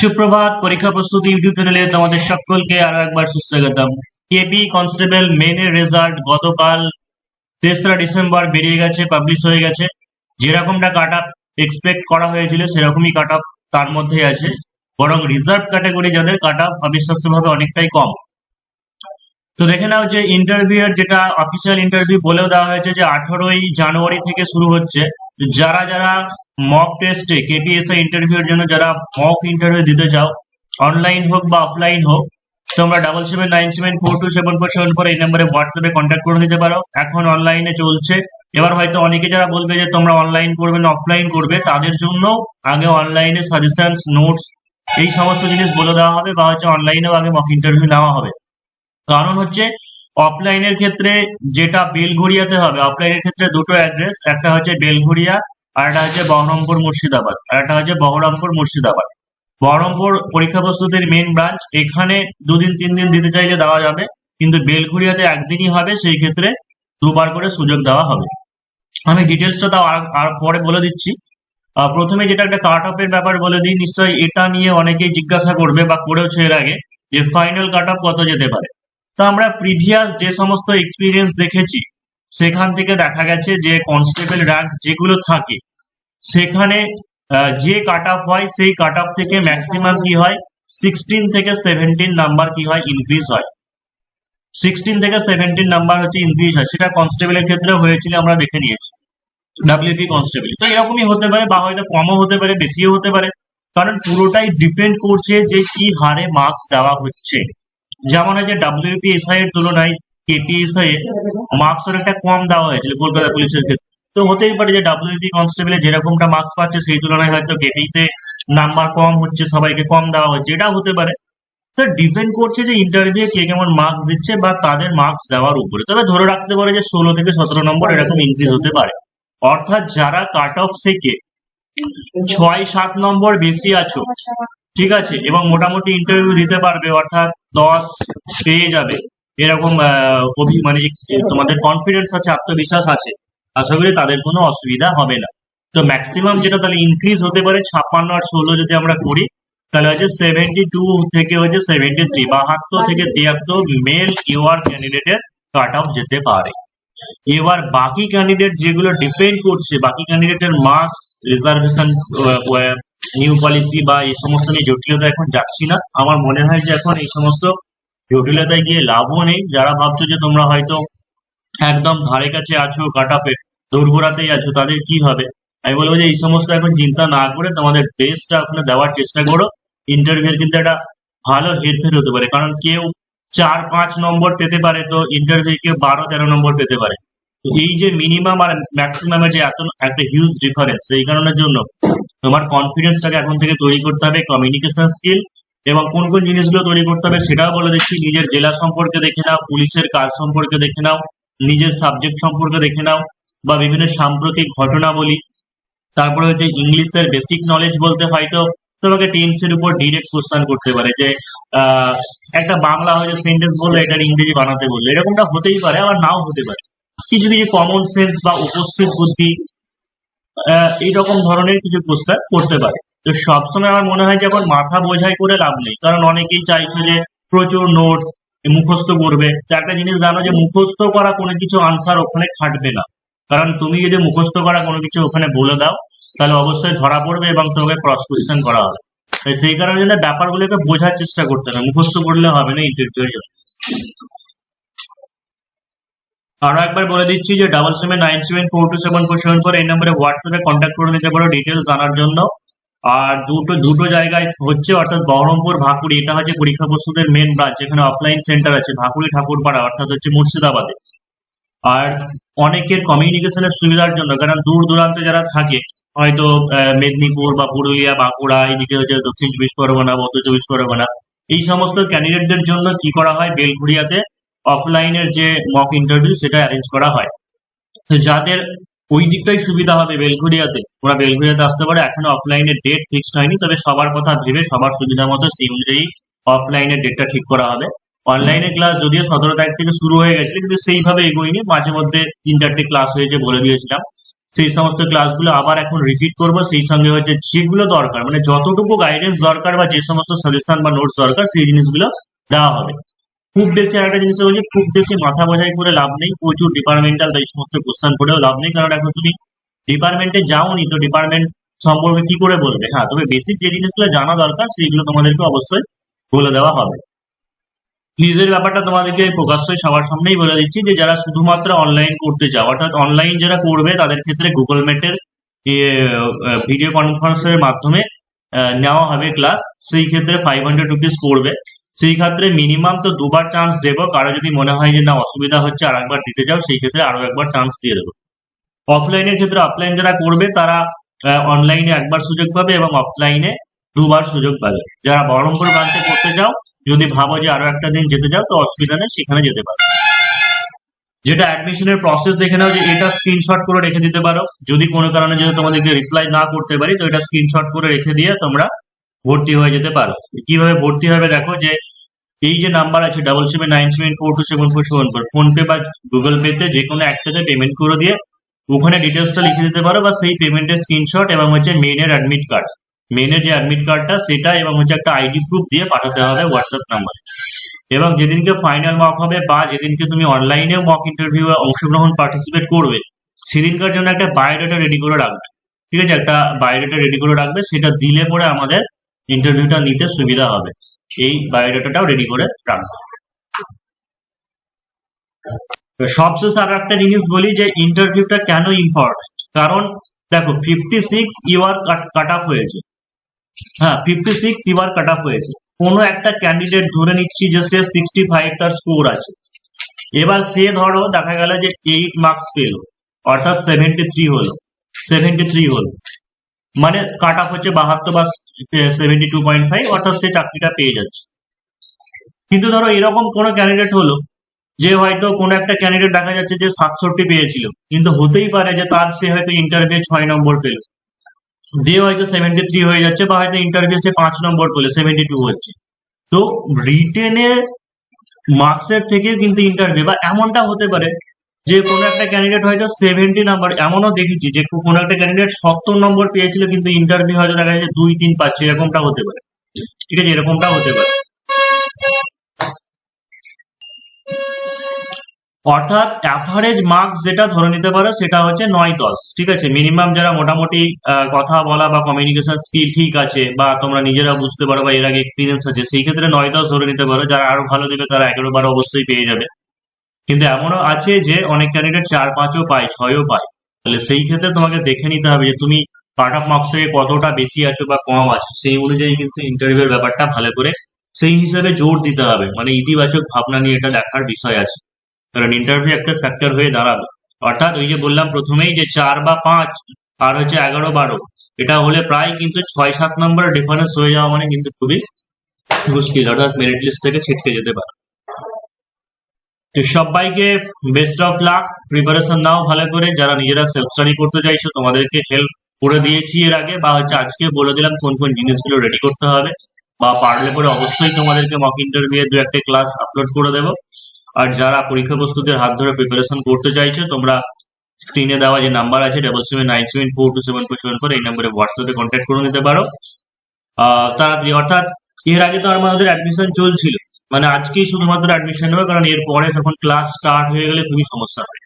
সুপ্রভাত, পরীক্ষা প্রস্তুতি ইউটিউব চ্যানেলে তোমাদের সকলকে আরও একবার সুস্বাগতম। কেপি কনস্টেবল মেনের রেজাল্ট গতকাল তেসরা ডিসেম্বর বেরিয়ে গেছে পাবলিশ হয়ে গেছে। যেরকমটা কাট আপ এক্সপেক্ট করা হয়েছিল, সেরকমই কাট আপ তার মধ্যেই আছে। বরং রিজার্ভ ক্যাটাগরি যাদের কাট আপ অবিশ্বাস্যভাবে অনেকটাই কম। তো দেখে নাও যে ইন্টারভিউ যেটা অফিসিয়াল ইন্টারভিউ বলেও দেওয়া হয়েছে যে আঠারোই জানুয়ারি থেকে শুরু হচ্ছে। যারা যারা মক টেস্টে কেপিএসআই ইন্টারভিউর জন্য যারা মক ইন্টারভিউ দিতে চাও অনলাইন হোক বা অফলাইন হোক, তোমরা double seven nine seven four two seven four seven four এই নম্বরে হোয়াটসঅ্যাপে কন্ট্যাক্ট করে নিতে পারো। এখন অনলাইনে চলছে। এবার হয়তো অনেকে যারা বলবে যে তোমরা অনলাইন করবে না অফলাইন করবে, তাদের জন্য আগে অনলাইনে সাজেশনস নোটস এই সমস্ত জিনিস বলে দেওয়া হবে বা হচ্ছে অনলাইনেও আগে মক ইন্টারভিউ নেওয়া হবে। কারণ হচ্ছে অফলাইনের ক্ষেত্রে যেটা বেলঘড়িয়াতে হবে অফলাইনের ক্ষেত্রে দুটো অ্যাড্রেস একটা হচ্ছে বেলঘড়িয়া আর একটা হচ্ছে বহরমপুর মুর্শিদাবাদ, আর একটা হচ্ছে বহরমপুর মুর্শিদাবাদ। বহরমপুর পরীক্ষা প্রস্তুতির মেন ব্রাঞ্চ এখানে দুদিন, তিন দিন দিতে চাইলে দেওয়া যাবে, কিন্তু বেলঘড়িয়াতে একদিনই হবে, সেই ক্ষেত্রে দুবার করে সুযোগ দেওয়া হবে। আমি ডিটেলসটা তাও আর পরে বলে দিচ্ছি। প্রথমে যেটা একটা কাট অফের ব্যাপার বলে দিই, নিশ্চয়ই এটা নিয়ে অনেকেই জিজ্ঞাসা করবে বা করেছে এর আগে যে ফাইনাল কাট অফ কত যেতে পারে। তো আমরা প্রিভিয়াস যে সমস্ত এক্সপিরিয়েন্স দেখেছি, সেখান থেকে দেখা গেছে যে কনস্টেবল র্যাঙ্ক যেগুলো থাকে, সেখানে যে কাট অফ হয় সেই কাট অফ থেকে ম্যাক্সিমাম কি হয়? সিক্সটিন থেকে সেভেন্টিন নাম্বার কি হয়? ইনক্রিজ হয়। সিক্সটিন থেকে সেভেন্টিন নাম্বার হচ্ছে ইনক্রিজ হয়। সেটা কনস্টেবলের ক্ষেত্রে হয়েছিল, আমরা দেখে নিয়েছি। ডাব্লিউপি কনস্টেবল তো এরকমই হতে পারে বা হয়তো কমও হতে পারে, বেশিও হতে পারে। কারণ পুরোটাই ডিপেন্ড করছে যে কি হারে মার্কস দেওয়া হচ্ছে। যেমন হচ্ছে ডাব্লিউপি এসআই এর তুলনায় কেপিএসআই এর মার্কস অনেকটা কম দেওয়া হয়েছিল কলকাতা পুলিশের ক্ষেত্রে। তো হতেই পারে যে ডাব্লিউপি কনস্টেবলে যেরকমটা মার্কস পাচ্ছে সেই তুলনায় হয়তো কেপিতে নাম্বার কম হচ্ছে, সবাইকে কম দেওয়া হচ্ছে এটা হতে পারে। তো ডিপেন্ড করছে যে ইন্টারভিউ কে কেমন মার্কস দিচ্ছে বা তাদের মার্কস দেওয়ার উপরে। তবে ধরে রাখতে পারে যে ষোলো থেকে সতেরো নম্বর এরকম ইনক্রিজ হতে পারে। অর্থাৎ যারা কাট অফ থেকে ছয় সাত নম্বর বেশি আছো ঠিক আছে, এবং মোটামুটি ইন্টারভিউ দিতে পারবে, অর্থাৎ দশ পেয়ে যাবে। এরকম মানে তোমাদের কনফিডেন্স আছে, আত্মবিশ্বাস আছে। আশা করি তাদের কোনো অসুবিধা হবে না। তো ম্যাক্সিমাম যেটা তাহলে ইনক্রিজ হতে পারে ছাপ্পান্ন আর ষোলো যদি আমরা করি, তাহলে হচ্ছে সেভেন্টি টু থেকে হচ্ছে সেভেন্টি থ্রি বাহাত্তর থেকে তিয়াত্তর মেল ইউআর ক্যান্ডিডেটের কাট অফ যেতে পারে। এবার বাকি ক্যান্ডিডেট যেগুলো ডিপেন্ড করছে, বাকি ক্যান্ডিডেটের মার্কস রিজার্ভেশন নিউ পলিসি বা এই সমস্ত নিয়ে জটিলতা এখন যাচ্ছি না। আমার মনে হয় যে এখন এই সমস্ত জটিলতায় গিয়ে লাভও নেই। যারা ভাবছ যে তোমরা হয়তো একদম ধারে কাছে আছো কাটাপে দোরগোড়াতেই আছো, তাদের কি হবে? আমি বলব যে এই সমস্ত এখন চিন্তা না করে তোমাদের বেস্টটা ওখানে দেওয়ার চেষ্টা করো। ইন্টারভিউর কিন্তু একটা ভালো হেরফের হতে পারে। কারণ কেউ চার, পাঁচ নম্বর পেতে পারে তো ইন্টারভিউ কেউ বারো, তেরো নম্বর পেতে পারে। এই যে মিনিমাম আর ম্যাক্সিমামের যে এত, একটা হিউজ ডিফারেন্স এই কারণের জন্য তোমার কনফিডেন্সটাকে এখন থেকে তৈরি করতে হবে কমিউনিকেশন স্কিল এবং কোন কোন জিনিসগুলো তৈরি করতে হবে সেটাও বলে দিচ্ছি। নিজের জেলা সম্পর্কে দেখে নাও, পুলিশের কাজ সম্পর্কে দেখে নাও, নিজের সাবজেক্ট সম্পর্কে দেখে নাও বা বিভিন্ন সাম্প্রতিক ঘটনাবলী তারপরে হচ্ছে ইংলিশের বেসিক নলেজ বলতে হয়তো তোমাকে টেন্সের উপর ডিরেক্ট কোশ্চেন করতে পারে যে একটা বাংলা হয়তো সেন্টেন্স বলল এটার ইংরেজি বানাতে বলল। এরকমটা হতেই পারে, আবার নাও হতে পারে। কিছু কিছু কমন সেন্স বা উপস্থিত বুদ্ধি এইরকম ধরনের কিছু কোশ্চেন করতে পারে। তো সবসময় আমার মনে হয় যে এখন মাথা বোঝাই করে লাভ নেই। কারণ অনেকেই চাইছে যে প্রচুর নোট মুখস্থ করবে। একটা জিনিস জানো যে মুখস্থ করা কোনো কিছু আনসার ওখানে খাটবে না। কারণ তুমি যদি মুখস্থ করা কোনো কিছু ওখানে বলে দাও, তাহলে অবশ্যই ধরা পড়বে এবং তোমাকে ক্রস কোয়েশ্চেন করা হবে। সেই কারণে ব্যাপারগুলোকে বোঝার চেষ্টা করতে হবে। মুখস্থ করলে হবে না ইন্টারভিউ জন্য। আরও একবার বলে দিচ্ছি যে double seven nine seven four two seven four seven four এই নম্বরে হোয়াটসঅ্যাপে কন্ট্যাক্ট করে নিতে পারো ডিটেলস জানার জন্য। আর দুটো দুটো জায়গায় হচ্ছে অর্থাৎ বহরমপুর, ভাকুড়ি, এটা হচ্ছে পরীক্ষা প্রস্তুতের মেন ব্রাঞ্চ এখানে অফলাইন সেন্টার আছে, ভাকুড়ি ঠাকুরপাড়া, অর্থাৎ হচ্ছে মুর্শিদাবাদে। আর অনেকের কমিউনিকেশনের সুবিধার জন্য, কারণ দূর দূরান্তে যারা থাকে, হয়তো মেদিনীপুর বা পুরুলিয়া, বাঁকুড়া এইদিকে হচ্ছে দক্ষিণ চব্বিশ পরগনা, মধ্য চব্বিশ পরগনা, এই সমস্ত ক্যান্ডিডেটদের জন্য কি করা হয় বেলঘুরিয়াতে অফলাইনের যে মক ইন্টারভিউ সেটা অ্যারেঞ্জ করা হয়। যাদের ওই দিকটাই সুবিধা হবে বেলঘুরিয়াতে ওরা বেলঘুরিয়াতে আসতে পারে। এখনও অফলাইনের ডেট ফিক্সড হয়নি, তবে সবার কথা ভেবে, সবার সুবিধা মতো সেই অনুযায়ী অফলাইনের ডেটটা ঠিক করা হবে। অনলাইনে ক্লাস যদিও সতেরো তারিখ থেকে শুরু হয়ে গেছে কিন্তু সেইভাবে এগোয়নি। মাঝে মধ্যে তিন চারটে ক্লাস হয়েছে বলে দিয়েছিলাম। সেই সমস্ত ক্লাসগুলো আবার এখন রিপিট করব। সেই সঙ্গে হচ্ছে যেগুলো দরকার মানে যতটুকু গাইডেন্স দরকার বা যে সমস্ত সাজেশন বা নোটস দরকার, সেই জিনিসগুলো দেওয়া হবে। খুব বেশি আরেকটা জিনিস হচ্ছে খুব বেশি মাথা বোঝাই করে লাভ নেই, প্রচুর ডিপার্টমেন্টাল এই সমস্ত কোশ্চেন করেও লাভ নেই, কারণ এখন তুমি ডিপার্টমেন্টে যাওনি, তো ডিপার্টমেন্ট সম্পর্কে কি করে বলবে? হ্যাঁ তবে বেসিক যে জিনিসগুলো জানা দরকার, সেইগুলো তোমাদেরকে অবশ্যই বলে দেওয়া হবে। ফিজের ব্যাপারটা তোমাদেরকে প্রকাশ্যই সবার সামনেই বলে দিচ্ছি যে যারা শুধুমাত্র অনলাইন করতে চাও, অর্থাৎ অনলাইন যারা করবে, তাদের ক্ষেত্রে গুগল মিটের ভিডিও কনফারেন্সের মাধ্যমে নেওয়া হবে ক্লাস সেই ক্ষেত্রে ফাইভ হান্ড্রেড রুপিস পড়বে। সেই ক্ষেত্রে মিনিমাম তো দুবার চান্স দেবো। কারও যদি মনে হয় যে না, অসুবিধা হচ্ছে, আর একবার দিতে যাও, সেই ক্ষেত্রে আরও একবার চান্স দিয়ে দেবো। অফলাইনের ক্ষেত্রে অফলাইন যারা করবে, তারা অনলাইনে একবার সুযোগ পাবে এবং অফলাইনে দুবার সুযোগ পাবে। যারা বহরমপুর ব্রাঞ্চে করতে যাও, যদি ভাবো যে আরও একটা দিন যেতে চাও তো অসুবিধা নেই, সেখানে যেতে পারো। যেটা অ্যাডমিশনের প্রসেস দেখে নাও যে এটা স্ক্রিনশট করে রেখে দিতে পারো। যদি কোনো কারণে যদি তোমাদেরকে রিপ্লাই না করতে পারি, তো এটা স্ক্রিনশট করে রেখে দিয়ে তোমরা ভর্তি হয়ে যেতে পারো। কীভাবে ভর্তি হবে দেখো যে, এই যে নাম্বার আছে double seven nine seven four two seven four seven four PhonePe বা গুগল পেতে যে কোনো একটাতে পেমেন্ট করে দিয়ে ওখানে ডিটেলসটা লিখে দিতে পারো বা সেই পেমেন্টের স্ক্রিনশট এবং হচ্ছে মেনের অ্যাডমিট কার্ড মেনের যে অ্যাডমিট কার্ডটা সেটা এবং হচ্ছে একটা আইডি প্রুফ দিয়ে পাঠাতে হবে হোয়াটসঅ্যাপ নাম্বারে এবং যেদিনকে ফাইনাল মক হবে বা যেদিনকে তুমি অনলাইনেও মক ইন্টারভিউ অংশগ্রহণ পার্টিসিপেট করবে, সেদিনকার জন্য একটা বায়োডাটা রেডি করে রাখবে। ঠিক আছে? একটা বায়োডাটা রেডি করে রাখবে, সেটা দিলে পরে আমাদের ইন্টারভিউটা নিতে সুবিধা হবে। এই বায়োডাটাটাও রেডি করে রাখবে। সবশেষে আর একটা জিনিস বলি যে ইন্টারভিউটা কেন ইম্পর্টেন্ট কারণ দেখো fifty six UR cut off হয়েছে। হ্যাঁ fifty six UR cut off হয়েছে। কোনো একটা ক্যান্ডিডেট ধরে নিচ্ছি যে সে সিক্সটি ফাইভ তার স্কোর আছে। এবার সে ধরো, দেখা গেল যে এইট মার্কস পেল অর্থাৎ সেভেন্টি থ্রি হলো। সেভেন্টি থ্রি হলো। মানে কাট অফ হচ্ছে বাহাত্তর বা সেভেন্টি টু পয়েন্ট ফাইভ অর্থাৎ সে চাকরিটা পেয়ে যাচ্ছে। কিন্তু ধরো এরকম কোনো ক্যান্ডিডেট হলো, যে হয়তো কোনো একটা ক্যান্ডিডেট দেখা যাচ্ছে যে সাতষট্টি পেয়েছিল, কিন্তু হতেই পারে যে তার সে হয়তো ইন্টারভিউ ছয় নম্বর পেল। দিয়ে হয়তো সেভেন্টি থ্রি হয়ে যাচ্ছে বা হয়তো ইন্টারভিউ সে পাঁচ নম্বর পেল সেভেন্টি টু হচ্ছে। তো রিটেনের মার্কসের থেকে কিন্তু ইন্টারভিউ বা এমনটা হতে পারে যে কোনো একটা ক্যান্ডিডেট হয়তো সেভেন্টি নাম্বার এমনও দেখেছি যে কোনো একটা ক্যান্ডিডেট সত্তর নম্বর পেয়েছিল কিন্তু ইন্টারভিউ হয়তো দেখা যাচ্ছে দুই, তিন পাচ্ছে এরকমটা হতে পারে। ঠিক আছে, এরকমটা হতে পারে। অর্থাৎ অ্যাভারেজ মার্কস যেটা ধরে নিতে পারো সেটা হচ্ছে নয়, দশ। ঠিক আছে মিনিমাম যারা মোটামুটি কথা বলা বা কমিউনিকেশন স্কিল ঠিক আছে বা তোমরা নিজেরা বুঝতে পারো বা এর আগে এক্সপিরিয়েন্স আছে, সেই ক্ষেত্রে নয়, দশ ধরে নিতে পারো। যারা আরও ভালো দেবে তারা এগারো, বারো অবশ্যই পেয়ে যাবে। কিন্তু এমনও আছে যে অনেক ক্যান্ডিডেট চার, পাঁচও পায়, ছয়ও পায়। তাহলে সেই ক্ষেত্রে তোমাকে দেখে নিতে হবে যে তুমি পার্ট অফ মার্কস থেকে কতটা বেশি আছো বা কম আছো। সেই অনুযায়ী কিন্তু ইন্টারভিউর ব্যাপারটা ভালো করে সেই হিসাবে জোর দিতে হবে। মানে ইতিবাচক ভাবনা নিয়ে এটা দেখার বিষয় আছে। কারণ ইন্টারভিউ একটা ফ্যাক্টর হয়ে দাঁড়াবে। অর্থাৎ ওই যে বললাম প্রথমেই যে চার বা পাঁচ, আর হচ্ছে এগারো, বারো, এটা হলে প্রায় কিন্তু ছয়, সাত নম্বর ডিফারেন্স হয়ে যাওয়া মানে কিন্তু খুবই মুশকিল। অর্থাৎ মেরিট লিস্ট থেকে ছিটকে যেতে পারে। তো সবাইকে বেস্ট অফ লাক প্রিপারেশন নাও ভালো করে। যারা নিজেরা সেলফ স্টাডি করতে চাইছো, তোমাদেরকে হেল্প করে দিয়েছি এর আগে। বা হচ্ছে আজকে বলে দিলাম কোন কোন জিনিসগুলো রেডি করতে হবে। বা পারলে পরে অবশ্যই তোমাদেরকে মক ইন্টারভিউ দু একটা ক্লাস আপলোড করে দেবো। আর যারা পরীক্ষা প্রস্তুতির হাত ধরে প্রিপারেশন করতে চাইছো, তোমরা স্ক্রিনে দেওয়া যে নাম্বার আছে double seven nine seven four two seven four seven four এই নাম্বারে হোয়াটসঅ্যাপে কন্ট্যাক্ট করে নিতে পারো। তাড়াতাড়ি অর্থাৎ এর আগে তো আমাদের অ্যাডমিশন চলছিল। মানে আজকেই শুধুমাত্র অ্যাডমিশন নেবে, কারণ এর পরে তখন ক্লাস স্টার্ট হয়ে গেলে খুবই সমস্যা হবে